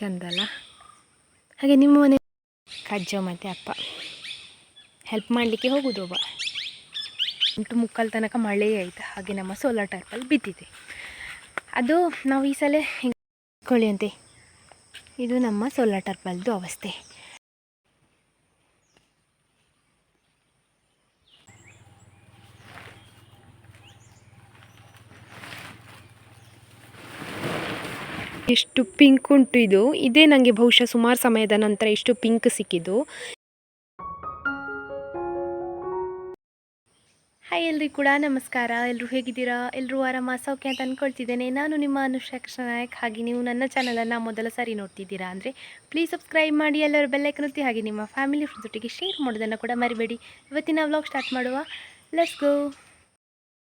ಚಂದಲ್ಲ ಹಾಗೆ ನಿಮ್ಮ ಮನೆ ಕಜ್ಜ ಮತ್ತು ಅಪ್ಪ. ಹೆಲ್ಪ್ ಮಾಡಲಿಕ್ಕೆ ಹೋಗೋದು ಒಬ್ಬ. ಎಂಟು ಮುಕ್ಕಾಲು ತನಕ ಮಳೆ ಆಯಿತು. ಹಾಗೆ ನಮ್ಮ ಸೋಲಾರ್ ಟೈಪಲ್ಲಿ ಬಿದ್ದಿದೆ. ಅದು ನಾವು ಈ ಸಲ ಕೊಳ್ಳಿ ಅಂತೆ? ಇದು ನಮ್ಮ ಸೋಲಾರ್ ಟರ್ಪಲ್ದು ಅವಸ್ಥೆ. ಎಷ್ಟು ಪಿಂಕ್ ಉಂಟು ಇದು. ಇದೇ ನನಗೆ ಬಹುಶಃ ಸುಮಾರು ಸಮಯದ ನಂತರ ಎಷ್ಟು ಪಿಂಕ್ ಸಿಕ್ಕಿದ್ದು. ಹಾಯ್ ಎಲ್ರಿಗೂ ಕೂಡ, ನಮಸ್ಕಾರ. ಎಲ್ಲರೂ ಹೇಗಿದ್ದೀರಾ? ಎಲ್ಲರೂ ಆರಾಮ? ಸೌಖ್ಯ ಅಂತ ಅಂದ್ಕೊಳ್ತಿದ್ದೇನೆ ನಾನು ನಿಮ್ಮ ಅನುಷಾ ನಾಯಕ್ ಹಾಗೆ ನೀವು ನನ್ನ ಚಾನಲನ್ನು ಮೊದಲ ಸಾರಿ ನೋಡ್ತಿದ್ದೀರಾ ಅಂದರೆ ಪ್ಲೀಸ್ ಸಬ್ಸ್ಕ್ರೈಬ್ ಮಾಡಿ, ಎಲ್ಲರೂ ಬೆಲ್ಲೈಕನ್ ಒತ್ತಿ, ಹಾಗೆ ನಿಮ್ಮ ಫ್ಯಾಮಿಲಿ ಫ್ರೆಂಡ್ಸ್ ಜೊತೆಗೆ ಶೇರ್ ಮಾಡೋದನ್ನು ಕೂಡ ಮರಿಬೇಡಿ. ಇವತ್ತಿನ ವ್ಲಾಗ್ ಸ್ಟಾರ್ಟ್ ಮಾಡುವ. ಲೆಟ್ಸ್ ಗೋ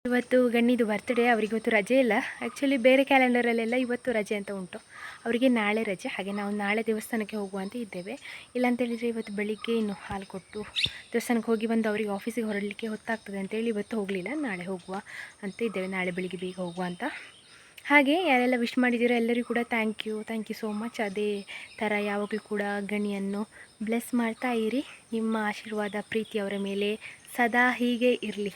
ಇವತ್ತು ಗಣ್ಣಿದು ಬರ್ತ್ಡೇ ಅವ್ರಿಗೆ ಇವತ್ತು ರಜೆ ಇಲ್ಲ. ಆ್ಯಕ್ಚುಲಿ ಬೇರೆ ಕ್ಯಾಲೆಂಡರಲ್ಲೆಲ್ಲ ಇವತ್ತು ರಜೆ ಅಂತ ಉಂಟು. ಅವರಿಗೆ ನಾಳೆ ರಜೆ. ಹಾಗೆ ನಾವು ನಾಳೆ ದೇವಸ್ಥಾನಕ್ಕೆ ಹೋಗುವಂತ ಇದ್ದೇವೆ. ಇವತ್ತು ಬೆಳಿಗ್ಗೆ ಇನ್ನು ಹಾಲು ಕೊಟ್ಟು ದೇವಸ್ಥಾನಕ್ಕೆ ಹೋಗಿ ಬಂದು ಅವರಿಗೆ ಆಫೀಸಿಗೆ ಹೊರಡಲಿಕ್ಕೆ ಹೊತ್ತಾಗ್ತದೆ ಅಂತೇಳಿ ಇವತ್ತು ಹೋಗಲಿಲ್ಲ. ನಾಳೆ ಹೋಗುವ ಅಂತ ಇದ್ದೇವೆ. ನಾಳೆ ಬೆಳಿಗ್ಗೆ ಬೇಗ ಹೋಗುವ ಅಂತ. ಹಾಗೆ ಯಾರೆಲ್ಲ ವಿಶ್ ಮಾಡಿದ್ದೀರೋ ಎಲ್ಲರಿಗೂ ಕೂಡ thank you thank you so much ಅದೇ ಥರ ಯಾವಾಗಲೂ ಕೂಡ ಗಣಿಯನ್ನು ಬ್ಲೆಸ್ ಮಾಡ್ತಾ ಇರಿ. ನಿಮ್ಮ ಆಶೀರ್ವಾದ ಪ್ರೀತಿ ಅವರ ಮೇಲೆ ಸದಾ ಹೀಗೆ ಇರಲಿ.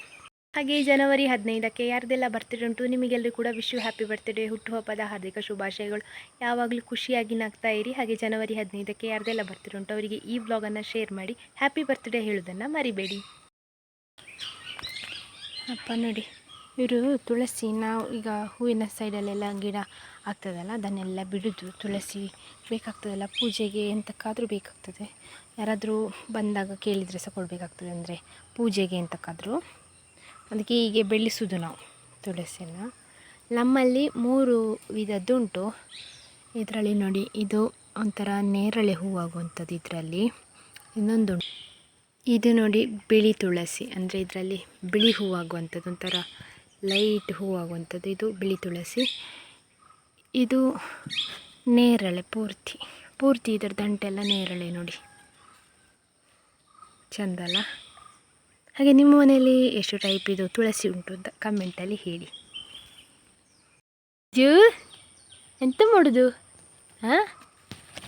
ಹಾಗೆ ಜನವರಿ ಹದಿನೈದಕ್ಕೆ ಯಾರ್ದೆಲ್ಲ ಬರ್ತ್ಡೇ ಉಂಟು ನಿಮಗೆಲ್ಲರೂ ಕೂಡ ವಿಶ್ ಯು ಹ್ಯಾಪಿ ಬರ್ತ್ಡೇ ಹುಟ್ಟುಹಬ್ಬದ ಹಾರ್ದಿಕ ಶುಭಾಶಯಗಳು. ಯಾವಾಗಲೂ ಖುಷಿಯಾಗಿ ನಗ್ತಾ ಇರಿ. ಹಾಗೆ ಜನವರಿ ಹದಿನೈದಕ್ಕೆ ಯಾರ್ದೆಲ್ಲ ಬರ್ತ್ಡೇ ಉಂಟು, ಅವರಿಗೆ ಈ ಬ್ಲಾಗನ್ನು ಶೇರ್ ಮಾಡಿ. ಹ್ಯಾಪಿ ಬರ್ತ್ಡೇ ಹೇಳೋದನ್ನು ಮರಿಬೇಡಿ. ಅಪ್ಪ ನೋಡಿ, ಇವರು ತುಳಸಿ, ನಾವು ಈಗ ಹೂವಿನ ಸೈಡಲ್ಲೆಲ್ಲ ಗಿಡ ಆಗ್ತದಲ್ಲ, ಅದನ್ನೆಲ್ಲ ಬಿಡೋದು. ತುಳಸಿ ಬೇಕಾಗ್ತದಲ್ಲ, ಪೂಜೆಗೆ ಎಂತಕ್ಕಾದರೂ ಬೇಕಾಗ್ತದೆ. ಯಾರಾದರೂ ಬಂದಾಗ ಕೇಳಿದರೆ ಸಹ ಕೊಡಬೇಕಾಗ್ತದೆ, ಅಂದರೆ ಪೂಜೆಗೆ ಎಂತಕ್ಕಾದರೂ. ಅದಕ್ಕೆ ಹೀಗೆ ಬೆಳೆಸೋದು ನಾವು ತುಳಸಿನ. ನಮ್ಮಲ್ಲಿ ಮೂರು ವಿಧದ್ದುಂಟು. ಇದರಲ್ಲಿ ನೋಡಿ, ಇದು ಒಂಥರ ನೇರಳೆ ಹೂವಾಗುವಂಥದ್ದು ಇದರಲ್ಲಿ. ಇನ್ನೊಂದು ಇದು ನೋಡಿ ಬಿಳಿ ತುಳಸಿ, ಅಂದರೆ ಇದರಲ್ಲಿ ಬಿಳಿ ಹೂವಾಗುವಂಥದ್ದು ಒಂಥರ ಲೈಟ್ ಹೂವಾಗುವಂಥದ್ದು ಇದು ಬಿಳಿ ತುಳಸಿ. ಇದು ನೇರಳೆ, ಪೂರ್ತಿ. ಪೂರ್ತಿ ಇದರ ದಂಟೆಲ್ಲ ನೇರಳೆ ನೋಡಿ. ಚಂದಲ್ಲ? ಹಾಗೆ ನಿಮ್ಮ ಮನೆಯಲ್ಲಿ ಎಷ್ಟು ಟೈಪ್ ಇದು ತುಳಸಿ ಉಂಟು ಅಂತ ಕಮೆಂಟಲ್ಲಿ ಹೇಳಿ. ಜೂ, ಎಂತ ಮಾಡೋದು? ಹಾಂ?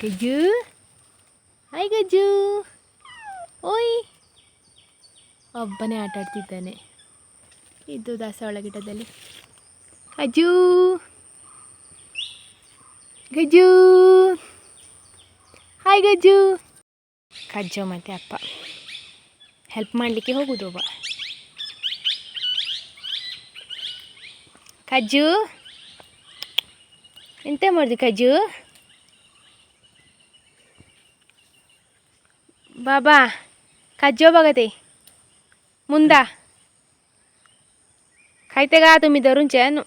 ಗಜ್ಜು ಹಾಯ್ ಗಜ್ಜು. ಓಯ್. ಒಬ್ಬನೇ ಆಟ ಆಡ್ತಿದ್ದಾನೆ. ಇದು ದಾಸವಾಳ ಗಿಡದಲ್ಲಿ. ಅಜ್ಜು ಗಜ್ಜು. ಹಾಯ್ ಗಜ್ಜು. ಕಜ್ಜು ಮತ್ತೆ ಅಪ್ಪ. ಹೆಲ್ಪ್ ಮಾಡಲಿಕ್ಕೆ ಹೋಗುದವ ಕಜ್ಜು ಎಂತ ಮಾಡಿದೆ ಕಜ್ಜು ಬಾಬಾ ಕಜ್ಜು ಬಗತೆ ಮುಂದ ಕಾಯ್ತೆಗಾ ತುಮಿ ದರುಂಚೇನು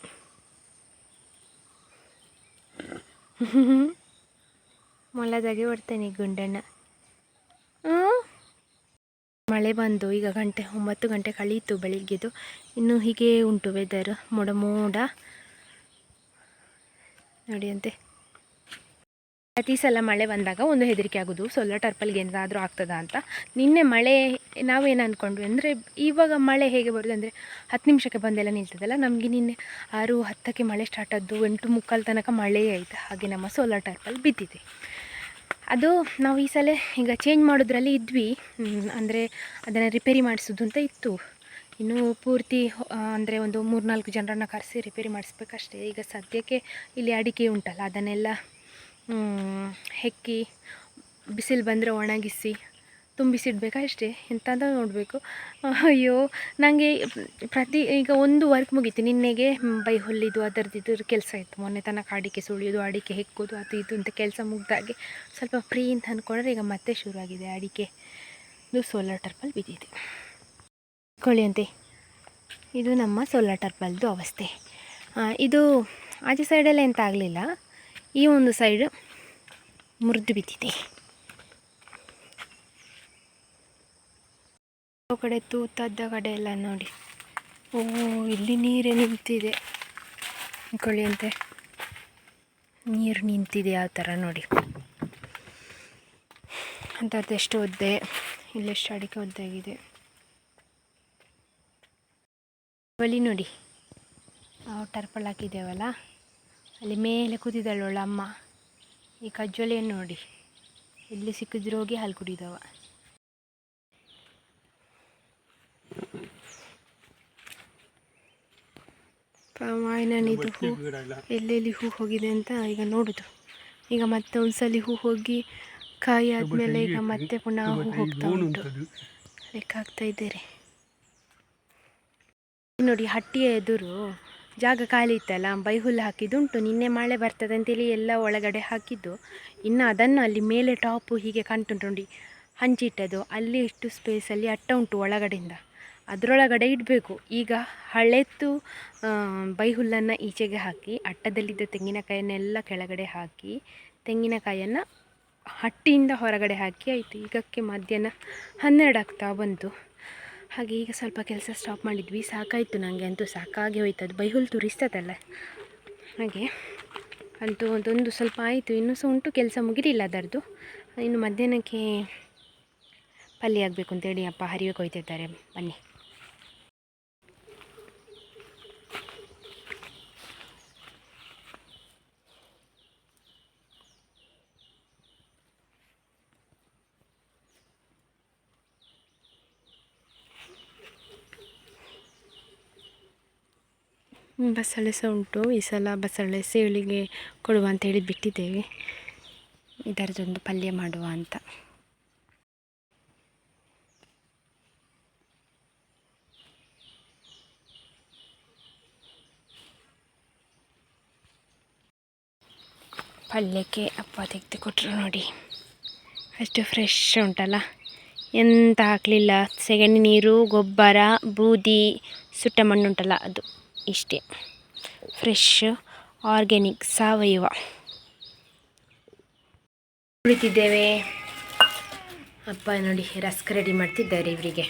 ಮೊಲದಾಗೆ ಬರ್ತೇನೆ ಗುಂಡಣ್ಣ ಹ್ಞೂ ಮಳೆ ಬಂದು ಈಗ ಗಂಟೆ ಒಂಬತ್ತು ಗಂಟೆ ಕಳೀತು ಬೆಳಿಗ್ಗೆದು. ಇನ್ನು ಹೀಗೆ ಉಂಟು ವೆದರ್ ಮೋಡ ಮೋಡ. ನೋಡಿ ಅಂತೆ. ಪ್ರತಿ ಸಲ ಮಳೆ ಬಂದಾಗ ಒಂದು ಹೆದರಿಕೆ ಆಗೋದು. ಸೋಲಾರ್ ಟರ್ಪಲ್ಗೆ ಏನಾದರೂ ಆಗ್ತದಾ ಅಂತ. ನಿನ್ನೆ ಮಳೆ ನಾವೇನು ಅಂದ್ಕೊಂಡ್ವಿ ಅಂದರೆ, ಇವಾಗ ಮಳೆ ಹೇಗೆ ಬರೋದು ಅಂದರೆ, ಹತ್ತು ನಿಮಿಷಕ್ಕೆ ಬಂದೆಲ್ಲ ನಿಲ್ತದಲ್ಲ. ನಮಗೆ ನಿನ್ನೆ ಆರು ಹತ್ತಕ್ಕೆ ಮಳೆ ಸ್ಟಾರ್ಟ್ ಆದ್ದು. ಎಂಟು ಮುಕ್ಕಾಲು ತನಕ ಮಳೆ ಆಯಿತು. ಹಾಗೆ ನಮ್ಮ ಸೋಲಾರ್ ಟರ್ಪಲ್ ಬಿದ್ದಿದೆ. ಅದು ನಾವು ಈ ಸಲ ಈಗ ಚೇಂಜ್ ಮಾಡೋದ್ರಲ್ಲಿ ಇದ್ವಿ. ಅಂದರೆ ಅದನ್ನು ರಿಪೇರಿ ಮಾಡಿಸೋದು ಅಂತ ಇತ್ತು. ಇನ್ನೂ ಪೂರ್ತಿ ಅಂದರೆ ಒಂದು ಮೂರು ನಾಲ್ಕು ಜನರನ್ನು ಕರೆಸಿ ರಿಪೇರಿ ಮಾಡಿಸ್ಬೇಕಷ್ಟೇ. ಈಗ ಸದ್ಯಕ್ಕೆ ಇಲ್ಲಿ ಅಡಿಕೆ ಉಂಟಲ್ಲ, ಅದನ್ನೆಲ್ಲ ಹೆಕ್ಕಿ, ಬಿಸಿಲು ಬಂದರೆ ಒಣಗಿಸಿ ತುಂಬಿಸಿಡ್ಬೇಕಾ ಅಷ್ಟೇ? ಅಂತ ನೋಡಬೇಕು. ಅಯ್ಯೋ ನನಗೆ ಪ್ರತಿ ಈಗ ಒಂದು ವರ್ಕ್ ಮುಗೀತು. ನಿನ್ನೆಗೆ ಬೈ ಹೊಲಿದು, ಅದರದ್ದು ಇದ್ರ ಕೆಲಸ ಇತ್ತು. ಮೊನ್ನೆ ತನಕ ಅಡಿಕೆ ಸುಳಿಯೋದು, ಅಡಿಕೆ ಹೆಕ್ಕೋದು, ಅದು ಇದು ಅಂತ ಕೆಲಸ ಮುಗ್ದಾಗೆ ಸ್ವಲ್ಪ ಫ್ರೀ ಅಂತ ಅಂದ್ಕೊಂಡ್ರೆ ಈಗ ಮತ್ತೆ ಶುರುವಾಗಿದೆ. ಅಡಿಕೆ ಇದು ಸೋಲಾರ್ ಟರ್ಪಲ್ ಬಿದ್ದಿದೆ. ಕೊಳ್ಳಿ ಅಂತೆ. ಇದು ನಮ್ಮ ಸೋಲಾರ್ ಟರ್ಪಲ್ದು ಅವಸ್ಥೆ. ಇದು ಆಚೆ ಸೈಡೆಲ್ಲ ಎಂತ ಆಗಲಿಲ್ಲ. ಈ ಒಂದು ಸೈಡ್ ಮುರಿದು ಬಿದ್ದಿದೆ. ಕಡೆ ತೂತದ್ದ ಕಡೆ ಎಲ್ಲ ನೋಡಿ. ಓ, ಇಲ್ಲಿ ನೀರೇ ನಿಂತಿದೆ. ಅಂತೆ. ನೀರು ನಿಂತಿದೆ ಆ ಥರ ನೋಡಿ. ಅಂಥದ್ದು ಎಷ್ಟು ಒದ್ದೆ. ಇಲ್ಲೆಷ್ಟು ಅಡಿಕೆ ಒದ್ದಾಗಿದೆ. ಬಲಿ ನೋಡಿ. ನಾವು ಟರ್ಪಲ್ ಹಾಕಿದ್ದೇವಲ್ಲ. ಅಲ್ಲಿ ಮೇಲೆ ಕೂತಿದ್ದಾಳವಳ ಅಮ್ಮ. ಈ ಕಜ್ಜೊಲೆಯನ್ನು ನೋಡಿ. ಎಲ್ಲಿ ಸಿಕ್ಕಿದ್ರೋಗಿ ಹಾಲು ಕುಡಿದವ. ಮಾವಿನನಿದು ಹೂ ಎಲ್ಲೆಲ್ಲಿ ಹೂ ಹೋಗಿದೆ ಅಂತ ಈಗ ನೋಡುದು. ಈಗ ಮತ್ತೆ ಒಂದ್ಸಲಿ ಹೂ ಹೋಗಿ ಕಾಯಿ ಆದಮೇಲೆ ಈಗ ಮತ್ತೆ ಪುನಃ ಹೂ ಹೋಗ್ತಾ ಉಂಟು. ಲೆಕ್ಕಾಗ್ತಾ ಇದ್ದೀರಿ ನೋಡಿ ಹಟ್ಟಿಯ ಎದುರು ಜಾಗ ಖಾಲಿ ಇತ್ತಲ್ಲ ಬೈಹುಲ್ಲು ಹಾಕಿದ್ದುಂಟು. ನಿನ್ನೆ ಮಳೆ ಬರ್ತದೆ ಅಂತೇಳಿ ಎಲ್ಲ ಒಳಗಡೆ ಹಾಕಿದ್ದು. ಇನ್ನು ಅದನ್ನು ಅಲ್ಲಿ ಮೇಲೆ ಟಾಪು ಹೀಗೆ ಕಾಣ್ತುಂಟು ನೋಡಿ. ಹಂಚಿಟ್ಟದು ಅಲ್ಲಿ ಇಷ್ಟು ಸ್ಪೇಸಲ್ಲಿ ಅಟ್ಟ ಉಂಟು ಒಳಗಡೆಯಿಂದ. ಅದರೊಳಗಡೆ ಇಡಬೇಕು. ಈಗ ಹಳೆತ್ತು ಬೈಹುಲ್ಲನ್ನು ಈಚೆಗೆ ಹಾಕಿ, ಅಟ್ಟದಲ್ಲಿದ್ದ ತೆಂಗಿನಕಾಯನ್ನೆಲ್ಲ ಕೆಳಗಡೆ ಹಾಕಿ, ತೆಂಗಿನಕಾಯನ್ನು ಹಟ್ಟಿಯಿಂದ ಹೊರಗಡೆ ಹಾಕಿ, ಆಯಿತು. ಈಗಕ್ಕೆ ಮಧ್ಯಾಹ್ನ ಹನ್ನೆರಡು ಆಗ್ತಾ ಬಂತು. ಹಾಗೆ ಈಗ ಸ್ವಲ್ಪ ಕೆಲಸ ಸ್ಟಾಪ್ ಮಾಡಿದ್ವಿ. ಸಾಕಾಯಿತು ನನಗೆ ಅಂತೂ. ಸಾಕಾಗಿ ಹೋಯ್ತು. ಅದು ಬೈಹುಲ್ ತುರಿಸ್ತದಲ್ಲ. ಹಾಗೆ ಅಂತೂ ಅದೊಂದು ಸ್ವಲ್ಪ ಆಯಿತು. ಇನ್ನೂ ಸಹ ಉಂಟು. ಕೆಲಸ ಮುಗಿಲಿಲ್ಲ ಅದರದ್ದು ಇನ್ನು ಮಧ್ಯಾಹ್ನಕ್ಕೆ ಪಲ್ಯ ಆಗಬೇಕು ಅಂತೇಳಿ ಅಪ್ಪ ಹರಿವೆ ಕೊಯ್ತಿದ್ದಾರೆ. ಬನ್ನಿ. ಬಸಳೆ ಸಹ ಉಂಟು. ಈ ಸಲ ಬಸಳೆ ಸೇಳಿಗೆ ಕೊಡುವ ಅಂತ ಹೇಳಿ ಬಿಟ್ಟಿದ್ದೇವೆ. ಇದರದೊಂದು ಪಲ್ಯ ಮಾಡುವ ಅಂತ. ಪಲ್ಯಕ್ಕೆ ಅಪ್ಪ ತೆಗೆದು ಕೊಟ್ಟರು ನೋಡಿ. ಅಷ್ಟು ಫ್ರೆಶ್ ಉಂಟಲ್ಲ. ಎಂತ ಹಾಕಲಿಲ್ಲ. ಸೆಗಣಿ ನೀರು, ಗೊಬ್ಬರ, ಬೂದಿ, ಸುಟ್ಟ ಮಣ್ಣುಂಟಲ್ಲ ಅದು. ಇಷ್ಟೇ. ಫ್ರೆಶ್ ಆರ್ಗ್ಯಾನಿಕ್ ಸಾವಯವ. ಕುಳಿತಿದ್ದೇವೆ ಅಪ್ಪ ನೋಡಿ ರಸ್ಕ್ ರೆಡಿ ಮಾಡ್ತಿದ್ದಾರೆ ಇವರಿಗೆ.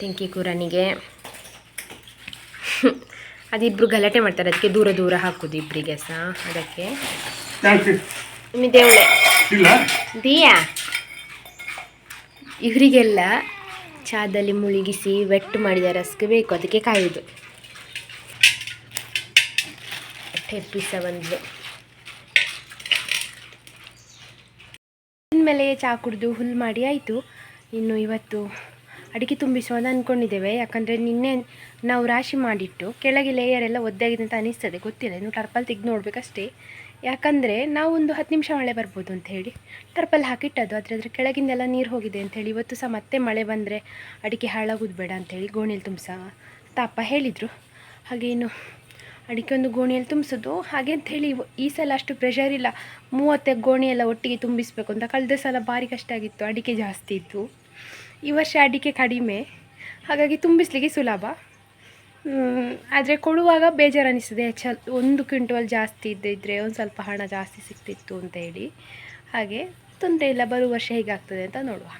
ತೆಂಕಿ ಕೂರನಿಗೆ. ಅದಿಬ್ರು ಗಲಾಟೆ ಮಾಡ್ತಾರೆ ಅದಕ್ಕೆ ದೂರ ದೂರ ಹಾಕೋದು ಇಬ್ಬರಿಗೆ ಸಹ ಅದಕ್ಕೆ. ದೇವಳೆ. ದಿಯಾ? ಇವರಿಗೆಲ್ಲ ಚಾದಲ್ಲಿ ಮುಳುಗಿಸಿ ವೆಟ್ ಮಾಡಿದ ರಸ್ಕ್ ಬೇಕು ಅದಕ್ಕೆ ಕಾಯೋದು. ಟೆಪ್ಪಿ ಸಹ ಬಂದ್ಲು ಮೇಲೆ ಚಹಾ ಕುಡಿದು ಹುಲ್ಲು ಮಾಡಿ ಆಯಿತು. ಇನ್ನು ಇವತ್ತು ಅಡಿಕೆ ತುಂಬಿಸುವ ಅಂತ ಅಂದ್ಕೊಂಡಿದ್ದೇವೆ ಯಾಕಂದರೆ ನಿನ್ನೆ ನಾವು ರಾಶಿ ಮಾಡಿಟ್ಟು ಕೆಳಗೆ ಲೇಯರ್ ಎಲ್ಲ ಒದ್ದಾಗಿದೆ ಅಂತ ಅನಿಸ್ತದೆ. ಗೊತ್ತಿಲ್ಲ, ಇನ್ನು ಟರ್ಪಲ್ ತೆಗೆದು ನೋಡಬೇಕಷ್ಟೇ. ಯಾಕಂದರೆ ನಾವು ಒಂದು ಹತ್ತು ನಿಮಿಷ ಮಳೆ ಬರ್ಬೋದು ಅಂತ ಹೇಳಿ. ಟರ್ಪಲ್ ಹಾಕಿಟ್ಟದು ಆದರೆ ಅದ್ರ ಕೆಳಗಿಂದೆಲ್ಲ ನೀರು ಹೋಗಿದೆ ಅಂಥೇಳಿ ಇವತ್ತು ಸಹ ಮತ್ತೆ ಮಳೆ ಬಂದರೆ ಅಡಿಕೆ ಹಾಳಾಗೋದು ಬೇಡ ಅಂಥೇಳಿ ಗೋಣಿಯಲ್ಲಿ ತುಂಬಿಸ ತಾಪ ಹೇಳಿದರು. ಹಾಗೆ ಇನ್ನು ಅಡಿಕೆ ಒಂದು ಗೋಣಿಯಲ್ಲಿ ತುಂಬಿಸೋದು. ಹಾಗೆ ಅಂತ ಹೇಳಿ ಈ ಸಲ ಅಷ್ಟು ಪ್ರೆಷರ್ ಇಲ್ಲ. ಮೂವತ್ತೆ ಗೋಣಿಯೆಲ್ಲ ಎಲ್ಲ ಒಟ್ಟಿಗೆ ತುಂಬಿಸಬೇಕು ಅಂತ. ಕಳೆದ ಸಲ ಭಾರಿ ಕಷ್ಟ ಆಗಿತ್ತು. ಅಡಿಕೆ ಜಾಸ್ತಿ ಇತ್ತು. ಈ ವರ್ಷ ಅಡಿಕೆ ಕಡಿಮೆ. ಹಾಗಾಗಿ ತುಂಬಿಸಲಿಕ್ಕೆ ಸುಲಭ. ಆದರೆ ಕೊಡುವಾಗ ಬೇಜಾರು ಅನಿಸ್ತದೆ ಚ ಒಂದು ಕ್ವಿಂಟಲ್ ಜಾಸ್ತಿ ಇದ್ದಿದ್ದರೆ ಒಂದು ಸ್ವಲ್ಪ ಹಣ ಜಾಸ್ತಿ ಸಿಗ್ತಿತ್ತು ಅಂತ ಹೇಳಿ. ಹಾಗೆ ತೊಂದರೆ ಇಲ್ಲ. ಬರುವ ವರ್ಷ ಹೇಗಾಗ್ತದೆ ಅಂತ ನೋಡುವ.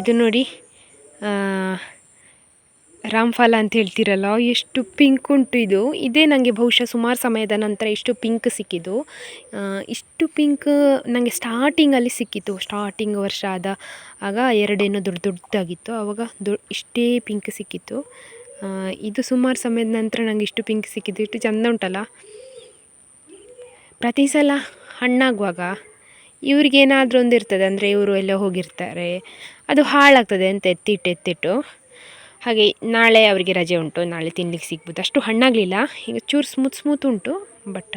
ಇದು ನೋಡಿ ರಾಮ್ಫಲ ಅಂತ ಹೇಳ್ತಿರಲ್ಲ, ಎಷ್ಟು ಪಿಂಕ್ ಉಂಟು ಇದು. ಇದೇ ನನಗೆ ಬಹುಶಃ ಸುಮಾರು ಸಮಯದ ನಂತರ ಇಷ್ಟು ಪಿಂಕ್ ಸಿಕ್ಕಿದ್ದು. ಇಷ್ಟು ಪಿಂಕ್ ನನಗೆ ಸ್ಟಾರ್ಟಿಂಗಲ್ಲಿ ಸಿಕ್ಕಿತ್ತು. ಸ್ಟಾರ್ಟಿಂಗ್ ವರ್ಷ ಆದ ಆಗ ಎರಡೇನೋ ದೊಡ್ಡ ದೊಡ್ಡದಾಗಿತ್ತು. ಆವಾಗ ದೊ, ಇಷ್ಟೇ ಪಿಂಕ್ ಸಿಕ್ಕಿತ್ತು. ಇದು ಸುಮಾರು ಸಮಯದ ನಂತರ ನನಗೆ ಇಷ್ಟು ಪಿಂಕ್ ಸಿಕ್ಕಿದ್ದು. ಇಷ್ಟು ಚೆಂದ ಉಂಟಲ್ಲ. ಪ್ರತಿ ಸಲ ಹಣ್ಣಾಗುವಾಗ ಇವ್ರಿಗೇನಾದರೂ ಒಂದು ಇರ್ತದೆ ಅಂದರೆ ಇವರು ಎಲ್ಲ ಹೋಗಿರ್ತಾರೆ. ಅದು ಹಾಳಾಗ್ತದೆ ಅಂತ ಎತ್ತಿಟ್ಟು ಎತ್ತಿಟ್ಟು. ಹಾಗೆ ನಾಳೆ ಅವರಿಗೆ ರಜೆ ಉಂಟು. ನಾಳೆ ತಿನ್ಲಿಕ್ಕೆ ಸಿಗ್ಬೋದು. ಅಷ್ಟು ಹಣ್ಣಾಗಲಿಲ್ಲ. ಈಗ ಚೂರು ಸ್ಮೂತ್ ಸ್ಮೂತ್ ಉಂಟು. ಬಟ್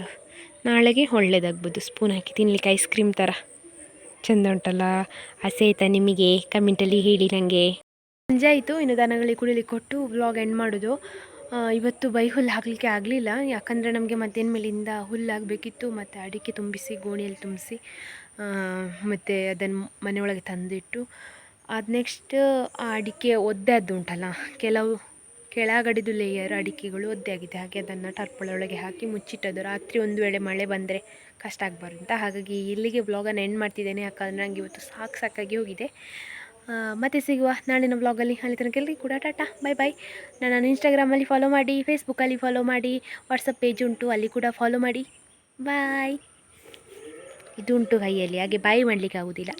ನಾಳೆಗೆ ಒಳ್ಳೇದಾಗ್ಬೋದು. ಸ್ಪೂನ್ ಹಾಕಿ ತಿನ್ಲಿಕ್ಕೆ ಐಸ್ ಕ್ರೀಮ್ ಥರ ಚೆಂದ ಉಂಟಲ್ಲ? ಆಸೆ ಆಯ್ತಾ ನಿಮಗೆ ಕಮೆಂಟಲ್ಲಿ ಹೇಳಿ ನನಗೆ ಸಂಜೆ ಆಯಿತು. ಇನ್ನು ದನಗಳಿಗೆ ಕುಡಿಲಿಕ್ಕೆ ಕೊಟ್ಟು ವ್ಲಾಗ್ ಎಂಡ್ ಮಾಡೋದು. ಇವತ್ತು ಬೈ ಹುಲ್ಲು ಹಾಕಲಿಕ್ಕೆ ಆಗಲಿಲ್ಲ. ಯಾಕಂದರೆ ನಮಗೆ ಮಧ್ಯಾಹ್ನ ಮೇಲಿಂದ ಹುಲ್ಲು ಆಗಬೇಕಿತ್ತು ಮತ್ತು ಅಡಿಕೆ ತುಂಬಿಸಿ, ಗೋಣಿಯಲ್ಲಿ ತುಂಬಿಸಿ ಮತ್ತು ಅದನ್ನು ಮನೆಯೊಳಗೆ ತಂದಿಟ್ಟು ಅದು ನೆಕ್ಸ್ಟ್ ಆ ಅಡಿಕೆ ಒದ್ದೆ ಅದು ಉಂಟಲ್ಲ, ಕೆಲವು ಕೆಳಗಡೆದು ಲೇಯರ್ ಅಡಿಕೆಗಳು ಒದ್ದೆ ಆಗಿದೆ ಹಾಗೆ ಅದನ್ನು ಟರ್ಪಳ ಒಳಗೆ ಹಾಕಿ ಮುಚ್ಚಿಟ್ಟದ್ದು. ರಾತ್ರಿ ಒಂದು ವೇಳೆ ಮಳೆ ಬಂದರೆ ಕಷ್ಟ ಆಗಬಾರ್ದು ಅಂತ ಹಾಗಾಗಿ ಇಲ್ಲಿಗೆ ಬ್ಲಾಗನ್ನು ಎಂಡ್ ಮಾಡ್ತಿದ್ದೇನೆ. ಯಾಕಂದರೆ ನನಗೆ ಇವತ್ತು ಸಾಕು ಸಾಕಾಗಿ ಹೋಗಿದೆ. ಮತ್ತೆ ಸಿಗುವ ನಾಳಿನ ಬ್ಲಾಗಲ್ಲಿ ಅಲ್ಲಿ. ತನಕ ಎಲ್ಲಿ ಕೂಡ ಟಾಟಾ ಬೈ ಬಾಯ್ ನಾನು ಇನ್ಸ್ಟಾಗ್ರಾಮಲ್ಲಿ ಫಾಲೋ ಮಾಡಿ ಫೇಸ್ಬುಕ್ಕಲ್ಲಿ ಫಾಲೋ ಮಾಡಿ ವಾಟ್ಸಪ್ ಪೇಜ್ ಉಂಟು, ಅಲ್ಲಿ ಕೂಡ ಫಾಲೋ ಮಾಡಿ. ಬಾಯ್ ಇದು ಉಂಟು ಕೈಯಲ್ಲಿ. ಹಾಗೆ ಬಾಯ್ ಮಾಡಲಿಕ್ಕೆ ಆಗೋದಿಲ್ಲ.